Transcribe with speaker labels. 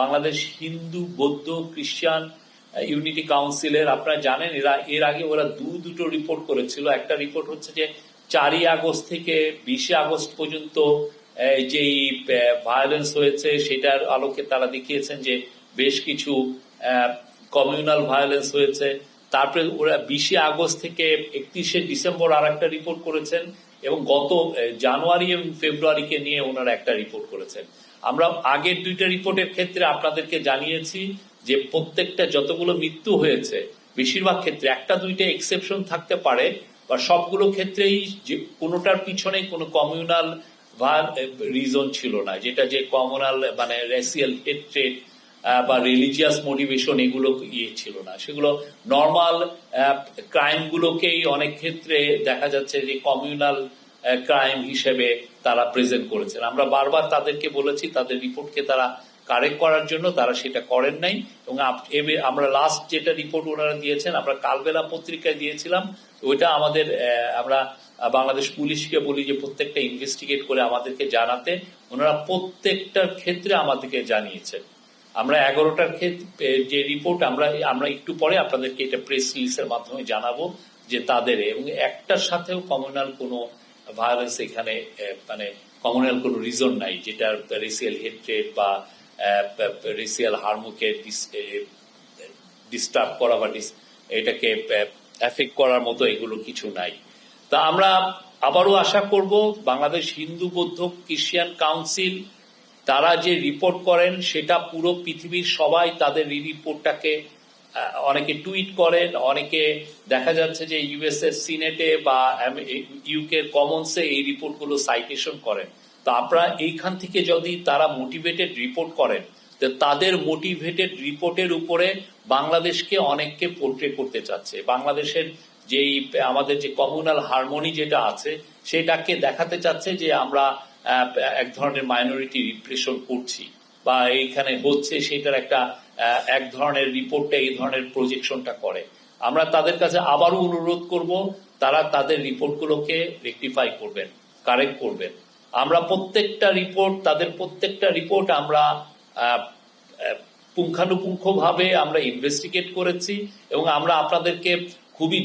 Speaker 1: বাংলাদেশ হিন্দু, বৌদ্ধ, খ্রিস্টান ইউনিটি কাউন্সিলের, আপনারা জানেন, এরা, এর আগে ওরা দু, দুটো রিপোর্ট করেছিল। একটা রিপোর্ট হচ্ছে যে, চারই আগস্ট থেকে বিশে আগস্ট পর্যন্ত যেই ভায়োলেন্স হয়েছে, সেটার আলোকে তারা দেখিয়েছেন যে, বেশ কিছু কমিউনাল ভায়োলেন্স হয়েছে। তারপরে ওরা বিশে আগস্ট থেকে একত্রিশে ডিসেম্বর আর একটা রিপোর্ট করেছেন। এবং গত জানুয়ারি এবং ফেব্রুয়ারিকে নিয়ে ওনারা একটা রিপোর্ট করেছেন। আমরা আগের দুইটা রিপোর্টের ক্ষেত্রে আপনাদেরকে জানিয়েছি যে প্রত্যেকটা যতগুলো মৃত্যু হয়েছে, বেশিরভাগ ক্ষেত্রে একটা দুইটা এক্সেপশন থাকতে পারে বা সবগুলো ক্ষেত্রেই যে কোনোটার পিছনে কোনো কমিউনাল রিজন ছিল না। যেটা যে কমিউনাল মানে রেসিয়াল হেট্রেড বা রিলিজিয়াস মোটিভেশন এগুলো ইয়ে ছিল না। সেগুলো নর্মাল ক্রাইম গুলোকেই অনেক ক্ষেত্রে দেখা যাচ্ছে যে কমিউনাল ক্রাইম হিসেবে তারা প্রেজেন্ট করেছেন। আমরা বারবার তাদেরকে বলেছি, তাদের রিপোর্টকে তারা কারেক্ট করার জন্য তারা সেটা করেন নাই এবং আমরা লাস্ট যেটা রিপোর্ট ওনারা দিয়েছেন, আমরা কালবেলা পত্রিকায় দিয়েছিলাম, ওইটা আমাদের আমরা বাংলাদেশ পুলিশকে বলি যে প্রত্যেকটা ইনভেস্টিগেট করে আমাদেরকে জানাতে, ওনারা প্রত্যেকটার ক্ষেত্রে আমাদেরকে জানিয়েছেন। আমরা এগারোটার ক্ষেত্রে যে রিপোর্ট, আমরা আমরা একটু পরে আপনাদেরকে এটা প্রেস রিলিজের মাধ্যমে জানাব যে তাদের এবং একটার সাথেও কমিউনাল কোনো ভায়োলেন্স এখানে মানে কমিউনাল কোনো রিজন নাই যেটা রেসিয়াল হেট্রেড বা রেসিয়াল হারমুকে ডিস্টার্ব করা বা এটাকে এফেক্ট করার মতো এগুলো কিছু নাই। তা আমরা আবারও আশা করব বাংলাদেশ হিন্দু বৌদ্ধ ক্রিশ্চিয়ান কাউন্সিল, তারা যে রিপোর্ট করেন, সেটা পুরো পৃথিবীর সবাই তাদের এই রিপোর্টটাকে অনেকে টুইট করেন, অনেকে দেখা যাচ্ছে যে ইউএস এর সিনেটে বা ইউকে কমন্সে এই রিপোর্টগুলো সাইটেশন করেন। তো আমরা এইখান থেকে যদি তারা মোটিভেটেড রিপোর্ট করেন তাদের মোটিভেটেড রিপোর্টের উপরে বাংলাদেশকে অনেককে পোর্ট্রে করতে চাচ্ছে। বাংলাদেশের যেই, আমাদের যে কমিউনাল হারমোনি যেটা আছে, সেটাকে দেখাতে চাচ্ছে যে আমরা এক ধরনের মাইনরিটি রিপ্রেশন করছি। বা এইখানে হচ্ছে সেটার একটা এক ধরনের রিপোর্টটা এই ধরনের প্রজেকশনটা করে। আমরা তাদের কাছে আবারও অনুরোধ করব তারা তাদের রিপোর্টগুলোকে রেকটিফাই করবেন কারেক্ট করবেন। আমরা প্রত্যেকটা রিপোর্ট তাদের প্রত্যেকটা রিপোর্ট আমরা আহ, পুঙ্খানুপুঙ্খভাবে আমরা ইনভেস্টিগেট করেছি এবং আমরা আপনাদেরকে খুবই